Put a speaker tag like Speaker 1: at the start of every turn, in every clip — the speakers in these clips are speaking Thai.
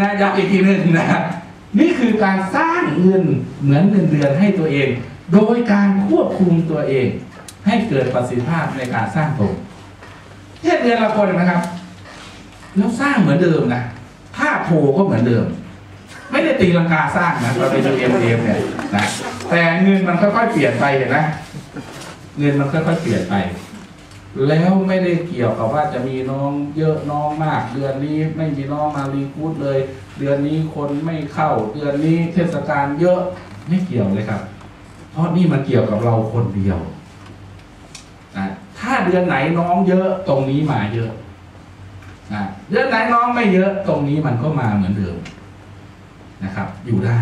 Speaker 1: นะย้ำอีกทีหนึ่งนะนี่คือการสร้างเงินเหมือนเงินเดือนให้ตัวเอง โดยการควบคุมตัวเอง ให้เกิดประสิทธิภาพในการสร้างตนแค่เดือนละคนนะครับแล้วสร้างเหมือนเดิมนะถ้าโทรก็เหมือนเดิม ไม่ได้ตีลังกาสร้างนะเราไปดูเอ็มเอ็มเนี่ยนะแต่เงินมันค่อยๆเปลี่ยนไปเห็นไหมเงินมันค่อยๆเปลี่ยนไป แล้วไม่ได้เกี่ยวกับว่าจะมีน้องเยอะน้องมาก เดือนนี้ไม่มีน้องมารีคูดเลย เดือนนี้คนไม่เข้า เดือนนี้เทศกาลเยอะไม่เกี่ยวเลยครับ เพราะนี่มันเกี่ยวกับเราคนเดียวนะถ้าเดือนไหนน้องเยอะตรงนี้มาเยอะนะเดือนไหนน้องไม่เยอะตรงนี้มันก็มาเหมือนเดิมนะครับ อยู่ได้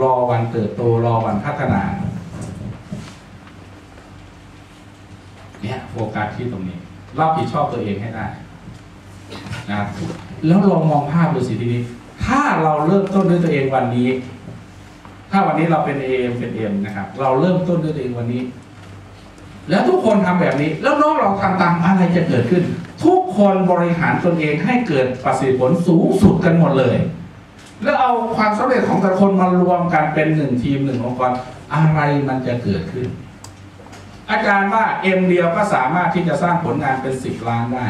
Speaker 1: รอวันเติบโตรอวันพัฒนา เนี่ยโฟกัสที่ตรงนี้รับผิดชอบตัวเองให้ได้นะครับแล้วลองมองภาพดูสิทีนี้ ถ้าเราเริ่มต้นด้วยตัวเองวันนี้ ถ้าวันนี้เราเป็นเอมเป็นเอ็มนะครับ เราเริ่มต้นด้วยตัวเองวันนี้ แล้วทุกคนทำแบบนี้ แล้วน้องเราทำตามอะไรจะเกิดขึ้น ทุกคนบริหารตนเองให้เกิดประสิทธิผลสูงสุดกันหมดเลย แล้วเอาความสำเร็จของแต่ละคนมารวมกันเป็นหนึ่งทีมหนึ่งองค์กรอะไรมันจะเกิดขึ้น อาจารย์ว่าเอ็มเดียวก็สามารถที่จะสร้างผลงานเป็นสิบล้านได้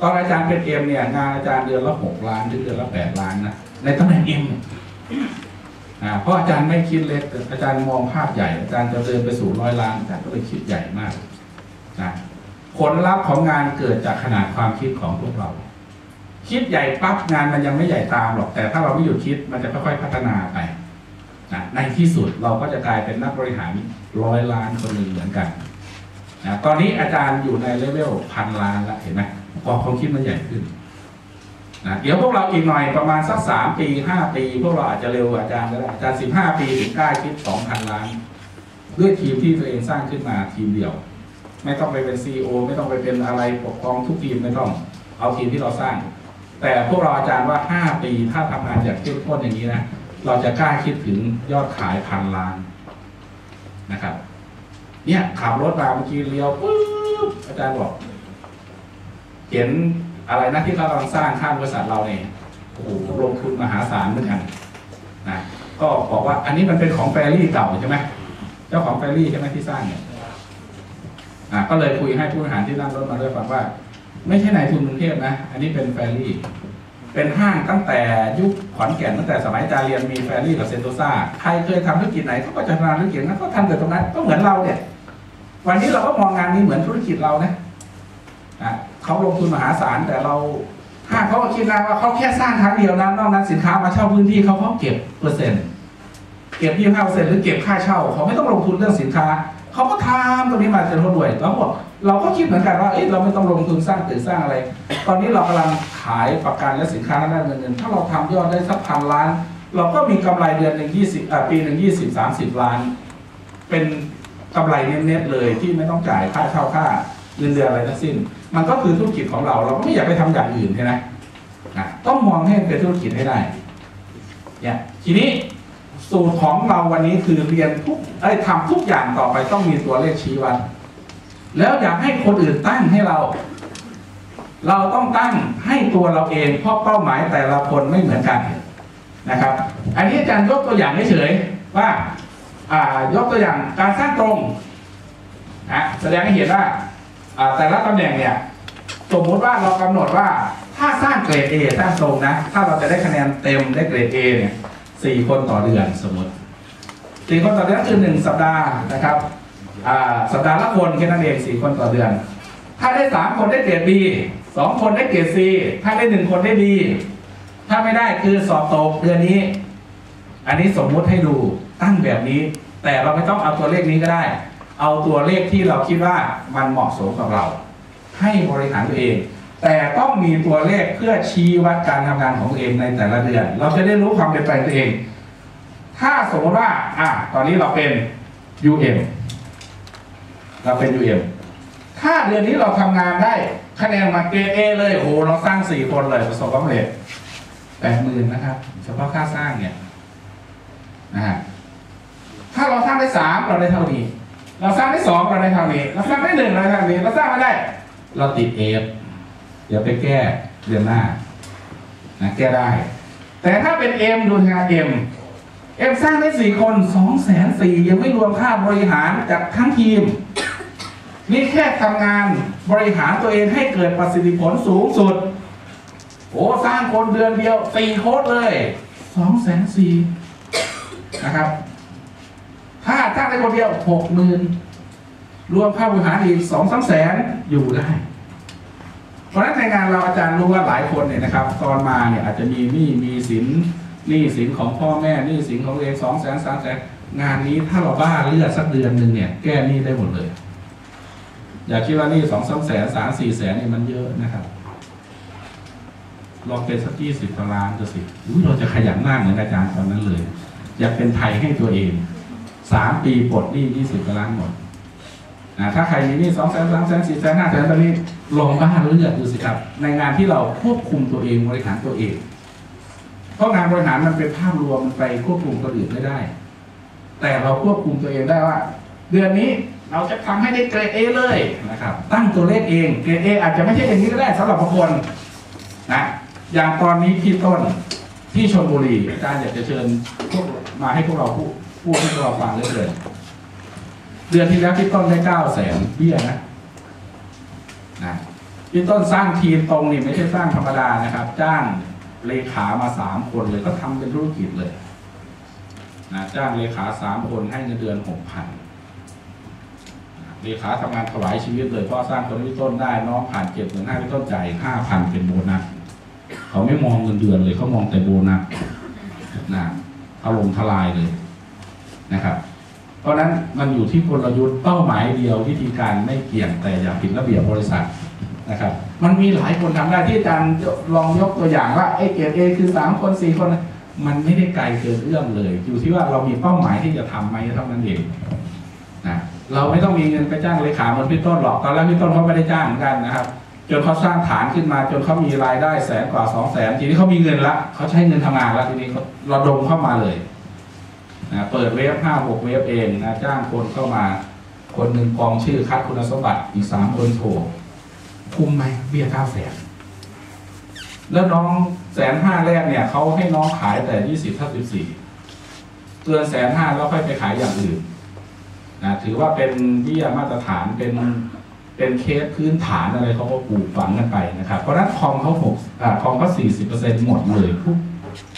Speaker 1: ตอนอาจารย์เป็นเอ็มเนี่ยงานอาจารย์เดือนละหกล้านหรือเดือนละแปดล้านนะในตำแหน่งเอ็มเพราะอาจารย์ไม่คิดเล็กอาจารย์มองภาพใหญ่ อาจารย์จะเดินไปสู่ร้อยล้านอาจารย์ก็เลยคิดใหญ่มากนะผลลัพธ์ของงานเกิดจากขนาดความคิดของพวกเรา คิดใหญ่ปั๊บงานมันยังไม่ใหญ่ตามหรอก แต่ถ้าเราไม่หยุดคิดมันจะค่อยๆพัฒนาไป นะในที่สุดเราก็จะกลายเป็นนักบริหารร้อยล้านคนหนึ่งเหมือนกันนะตอนนี้อาจารย์อยู่ในเลเวลพันล้านแล้วเห็นไหมพอความคิดมันใหญ่ขึ้นนะเดี๋ยวพวกเราอีกหน่อยประมาณสักสามปีห้าปี พวกเราอาจจะเร็วกว่าอาจารย์ก็ได้อาจารย์สิบห้าปีถึงกล้าคิดสองพันล้าน ด้วยทีมที่ตัวเองสร้างขึ้นมาทีมเดียว ไม่ต้องไปเป็นซีอไม่ต้องไปเป็นอะไรปกครองทุกทีมไม่ต้องเอาทีมที่เราสร้าง แต่พวกเราอาจารย์ว่า5ปีถ้าทำงานอย่างเข้มข้นอย่างนี้นะ เราจะกล้าคิดถึงยอดขายพันล้านนะครับ เนี่ยขับรถมาเมื่อกี้เลี้ยวปุ๊บอาจารย์บอก เห็นอะไรนะที่เขากำลังสร้างข้างบริษัทเราเนี่ยโอ้โหลงทุนมหาศาลเหมือนกันนะก็บอกว่าอันนี้มันเป็นของแฟรี่เก่าใช่ไหมเจ้าของแฟรี่ใช่ไหมที่สร้างเนี่ยอะก็เลยคุยให้ผู้บริหารที่นั่งรถมาด้วยฟังว่า ไม่ใช่นายทุนกรุงเทพนะ อันนี้เป็นแฟรี่ เป็นห้างตั้งแต่ยุคขอนแก่นตั้งแต่สมัยจาเรียนมีแฟรี่กับเซนโตซาใครเคยทำธุรกิจไหนเขาก็จะทำธุรกิจนั้นก็ทำแต่ตรงนั้นก็เหมือนเราเนี่ยวันนี้เราก็มองงานนี้เหมือนธุรกิจเรานะอะเขาลงทุนมหาศาลแต่เราห้างเขาคิดนะว่าเขาแค่สร้างครั้งเดียวนะนอกนั้นสินค้ามาเช่าพื้นที่เขาเขาเก็บเปอร์เซ็นต์เก็บยี่ห้าเปอร์เซ็นต์หรือเก็บค่าเช่าเขาไม่ต้องลงทุนเรื่องสินค้า เขาก็ทำตรงนี้มาจนเขารวยแล้วบอกเราก็คิดเหมือนกันว่าเอ้ยเราไม่ต้องลงทุนสร้างตึกสร้างอะไร ตอนนี้เรากำลังขายประกันและสินค้าด้เงินเงินถ้าเราทำยอดได้สักพันล้าน เราก็มีกำไรเดือนหนึ่งยี่สิบปีหนึ่งยี่สิบสามสิบล้าน เป็นกำไรเน็ตๆเลยที่ไม่ต้องจ่ายค่าเช่าค่าเงินเดือนอะไรทั้งสิ้น มันก็คือธุรกิจของเรา เราก็ไม่อยากไปทำอย่างอื่นใช่ไหมต้องมองให้เป็นธุรกิจให้ได้เนี่ยทีนี้ สูตรของเราวันนี้คือเรียนทุกไอ้ทำทุกอย่างต่อไปต้องมีตัวเลขชี้วัดแล้วอยากให้คนอื่นตั้งให้เรา เราต้องตั้งให้ตัวเราเองเพราะเป้าหมายแต่ละคนไม่เหมือนกันนะครับ อันนี้อาจารย์ยกตัวอย่างเฉยๆว่าอ่ายกตัวอย่างการสร้างตรงนะแสดงให้เห็นว่าอ่าแต่ละตำแหน่งเนี่ยสมมติว่าเรากำหนดว่าถ้าสร้างเกรด A สร้างตรงนะ ถ้าเราจะได้คะแนนเต็มได้เกรด A เนี่ย สี่คนต่อเดือนสมมติสี่คนต่อเดือนคือหนึ่งสัปดาห์นะครับสัปดาห์ละคนแค่นั้นเองสี่คนต่อเดือน ถ้าได้สามคนได้เกรด B สองคนได้เกรด C ถ้าได้หนึ่งคนได้ D ถ้าไม่ได้คือสอบตกเดือนนี้ อันนี้สมมุติให้ดูตั้งแบบนี้ แต่เราไม่ต้องเอาตัวเลขนี้ก็ได้ เอาตัวเลขที่เราคิดว่ามันเหมาะสมกับเรา ให้บริหารตัวเอง แต่ต้องมีตัวเลขเพื่อชี้วัดการทำงานของตัวเองในแต่ละเดือน เราจะได้รู้ความเปลี่ยนแปลงตัวเอง ถ้าสมมติว่า อะ ตอนนี้เราเป็น UM เราเป็น UM ถ้าเดือนนี้เราทำงานได้ คะแนนมาเกรด A เลย โอ้โหเราสร้างสี่คนเลยประสบความสำเร็จแปดหมื่นนะครับ เฉพาะค่าสร้างเนี่ยนะฮะถ้าเราสร้างได้สามเราได้เท่านี้ เราสร้างได้สองเราได้เท่านี้ เราสร้างได้หนึ่งเราได้เท่านี้ เราสร้างไม่ได้ เราติดเอฟ เดี๋ยวไปแก้เดือนหน้านะแก้ได้ แต่ถ้าเป็นเอ็มดูงานเอ็มเอ็มสร้างได้สี่คนสองแสนสี่ยังไม่รวมค่าบริหารจากทั้งทีม นี่แค่ทำงานบริหารตัวเองให้เกิดประสิทธิผลสูงสุดโอ้สร้างคนเดือนเดียวสี่โค้ดเลยสองแสนสี่นะครับ ถ้าสร้างได้คนเดียวหกหมื่นรวมค่าบริหารอีกสองสามแสนอยู่ได้ ราะฉะนั้นในงานเราอาจารย์รู้ว่าหลายคนเนี่ยนะครับตอนมาเนี่ยอาจจะมีหนี้มีสินหนี้สินของพ่อแม่หนี้สินของตัวเองสองแสนสามแสนงานนี้ถ้าเราบ้าเลือดสักเดือนหนึ่งเนี่ยแก้หนี้ได้หมดเลย อย่าคิดว่าหนี่สองสามแสนสามสี่แสนนี่มันเยอะนะครับลองเป็นสักยี่สิบตารางดูสิอุ๊ยเราจะขยันมากเหมือนอาจารย์ตอนนั้นเลย อยากเป็นไทยให้ตัวเองสามปีปลดหนี้ยี่สิบตารางหมดนะถ้าใครมีหนี้สองแสนสามแสนสี่แสนห้าแสนตอนนี้ ลองบ้านเลือกดูสิครับ ในงานที่เราควบคุมตัวเองบริหารตัวเอง เพราะงานบริหารมันเป็นภาพรวมมันไปควบคุมคนอื่นไม่ได้ แต่เราควบคุมตัวเองได้ว่า เดือนนี้เราจะทำให้ได้เกรดเอเลยนะครับ ตั้งตัวเลขเองเกรดเออาจจะไม่ใช่อย่างนี้ก็ได้สำหรับบางคนนะอย่างตอนนี้พี่ต้นที่ชลบุรีอาจารย์อยากจะเชิญพวกมาให้พวกเราพูดพูดให้พวกเราฟังเรื่อยๆเดือนที่แล้วพี่ต้นได้เก้าแสนเบี้ยนะ นะพี่ต้นสร้างทีมตรงนี่ไม่ใช่สร้างธรรมดานะครับ จ้างเลขามาสามคนเลยก็ทำเป็นธุรกิจเลยนะจ้างเลขาสามคนให้เงินเดือนหกพันเลขาทำงานถวายชีวิตเลยพราะสร้างคนพี่ต้นได้น้องผ่านเก็บเงินให้พี่ต้นจ่ายห้าพันเป็นโบนัสเขาไม่มองเงินเดือนเลยเขามองแต่โบนัสนะถล่มทลายเลยนะครับ เพราะฉะนั้นมันอยู่ที่กลยุทธ์เป้าหมายเดียววิธีการไม่เกี่ยงแต่อย่าผิดระเบียบบริษัทนะครับ มันมีหลายคนทำได้ที่อาจารย์ลองยกตัวอย่างว่าเอเกรดเอคือสามคนสี่คน มันไม่ได้ไกลเกินเอื้อมเลย อยู่ที่ว่าเรามีเป้าหมายที่จะทำไหมเท่านั้นเองนะเราไม่ต้องมีเงินไปจ้างเลขาเหมือนพี่ต้นหรอกตอนแรกพี่ต้นเขาไม่ได้จ้างเหมือนกันนะครับจนเขาสร้างฐานขึ้นมาจนเขามีรายได้แสนกว่าสองแสนทีนี้เขามีเงินละเขาใช้เงินทำงานล้วทีนี้เขาดมเข้ามาเลย นะเปิดเว็บห้าหกเว็บเองนะจ้างคนเข้ามา คนหนึ่งกรองชื่อคัดคุณสมบัติอีกสามคนโทรคุ้มไหมเบี้ยเก้าแสนแล้วน้องแสนห้าแรกเนี่ยเขาให้น้องขายแต่ยี่สิบทับสิบสี่เกินแสนห้าแล้วค่อยไปขายอย่างอื่นนะถือว่าเป็นเบี้ยมาตรฐานเป็นเป็นเคสพื้นฐานอะไรเขาก็ปลูกฝังกันไปนะครับ เพราะฉะนั้นคอมเขาหกอ่าคอมเขาสี่สิบเปอร์เซ็นต์หมดเลยทุก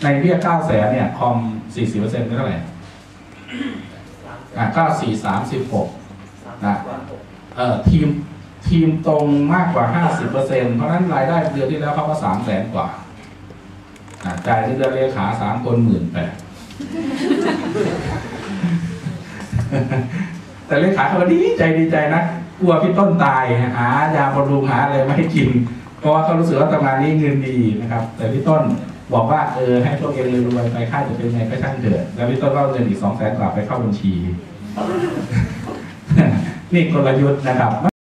Speaker 1: ในเบี้ยเก้าแสนเนี่ยคอมสี่สิบเปอร์เซ็นต์เท่าไหร่ อ่าเก้าสี่สามสิบหกนะเอ่อทีมทีมตรงมากกว่าห้าสิบเปอร์เซ็นต์เพราะฉะนั้นรายได้เดือนที่แล้วเขาก็สามแสนกว่าอ่าจ่ายเงินเดือนเลขาสามคนหมื่นแปดแต่เลขาเขาก็ดีใจดีใจนะกลัวพี่ต้นตายหายาบำรุงหาอะไรมาให้กิน เพราะว่าเขารู้สึกว่าทำงานนี้เงินดีนะครับ แต่พี่ต้น บอกว่าเออให้พวกเองรวยๆไปค่าจะเป็นไงก็ช่างเถอะแล้วพี่ต้นก็เอาเงินอีกสองแสนกลับไปเข้าบัญชี นี่กลยุทธ์นะครับ